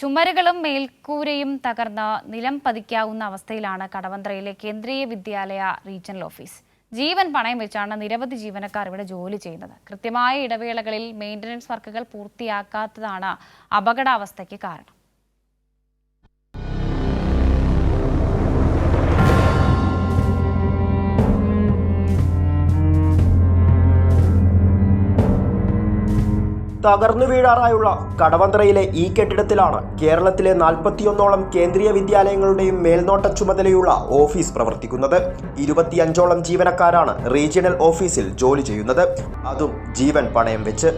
ചുമരുകളും മേൽക്കൂരയും തകർന്ന് നിലം പതിക്കാവുന്ന അവസ്ഥയിലാണ് കടവന്ത്രയിലെ കേന്ദ്രീയ വിദ്യാലയ റീജിയണൽ ഓഫീസ്. ജീവൻ പണയം വെച്ചാണ് നിരവധി ജീവനക്കാർ ഇവിടെ ജോലി ചെയ്യുന്നത്. കൃത്യമായ ഇടവേളകളിൽ മെയിന്റനൻസ് വർക്കുകൾ പൂർത്തിയാക്കാത്തതാണ് അപകടാവസ്ഥയ്ക്ക് കാരണം. തകർന്നു വീഴാറായുള്ള കടവന്ത്രയിലെ ഈ കെട്ടിടത്തിലാണ് കേരളത്തിലെ നാൽപ്പത്തിയൊന്നോളം കേന്ദ്രീയ വിദ്യാലയങ്ങളുടെയും മേൽനോട്ട ചുമതലയുള്ള ഓഫീസ് പ്രവർത്തിക്കുന്നത്. ഇരുപത്തിയഞ്ചോളം ജീവനക്കാരാണ് റീജിയണൽ ഓഫീസിൽ ജോലി ചെയ്യുന്നത്. അതും ജീവൻ പണയം വെച്ച്.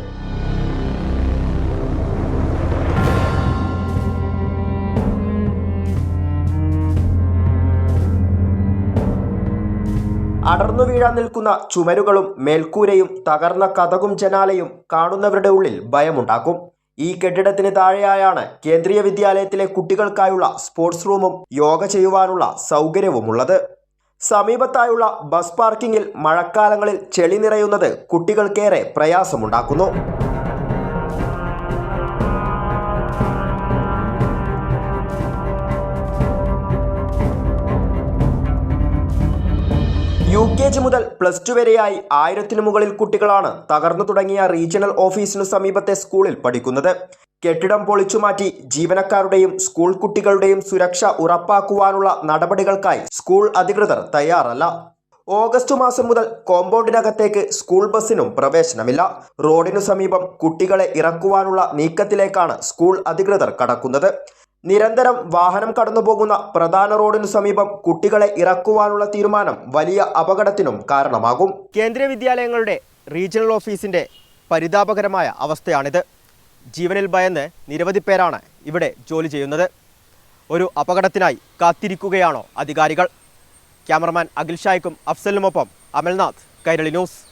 അടർന്നു വീഴാൻ നിൽക്കുന്ന ചുമരുകളും മേൽക്കൂരയും തകർന്ന കഥകും ജനാലയും കാണുന്നവരുടെ ഉള്ളിൽ ഭയമുണ്ടാക്കും. ഈ കെട്ടിടത്തിന് താഴെയായാണ് കേന്ദ്രീയ വിദ്യാലയത്തിലെ കുട്ടികൾക്കായുള്ള സ്പോർട്സ് റൂമും യോഗ ചെയ്യുവാനുള്ള സൗകര്യവുമുള്ളത്. സമീപത്തായുള്ള ബസ് പാർക്കിങ്ങിൽ മഴക്കാലങ്ങളിൽ ചെളി നിറയുന്നത് കുട്ടികൾക്കേറെ പ്രയാസമുണ്ടാക്കുന്നു. യു കെ ജി മുതൽ പ്ലസ് ടു വരെയായി ആയിരത്തിനു മുകളിൽ കുട്ടികളാണ് തകർന്നു തുടങ്ങിയ റീജിയണൽ ഓഫീസിനു സമീപത്തെ സ്കൂളിൽ പഠിക്കുന്നത്. കെട്ടിടം പൊളിച്ചുമാറ്റി ജീവനക്കാരുടെയും സ്കൂൾ കുട്ടികളുടെയും സുരക്ഷ ഉറപ്പാക്കുവാനുള്ള നടപടികൾക്കായി സ്കൂൾ അധികൃതർ തയ്യാറല്ല. ഓഗസ്റ്റ് മാസം മുതൽ കോമ്പൗണ്ടിനകത്തേക്ക് സ്കൂൾ ബസ്സിനും പ്രവേശനമില്ല. റോഡിനു സമീപം കുട്ടികളെ ഇറക്കുവാനുള്ള നീക്കത്തിലേക്കാണ് സ്കൂൾ അധികൃതർ കടക്കുന്നത്. നിരന്തരം വാഹനം കടന്നുപോകുന്ന പ്രധാന റോഡിനു സമീപം കുട്ടികളെ ഇറക്കുവാനുള്ള തീരുമാനം വലിയ അപകടത്തിനും കാരണമാകും. കേന്ദ്രീയ വിദ്യാലയങ്ങളുടെ റീജിയണൽ ഓഫീസിന്റെ പരിതാപകരമായ അവസ്ഥയാണിത്. ജീവനിൽ ഭയന്ന് നിരവധി പേരാണ് ഇവിടെ ജോലി ചെയ്യുന്നത്. ഒരു അപകടത്തിനായി കാത്തിരിക്കുകയാണോ അധികാരികൾ? ക്യാമറമാൻ അഖിൽ ഷായ്ക്കും അഫ്സലിനുമൊപ്പം അമൽനാഥ് കൈരളി ന്യൂസ്.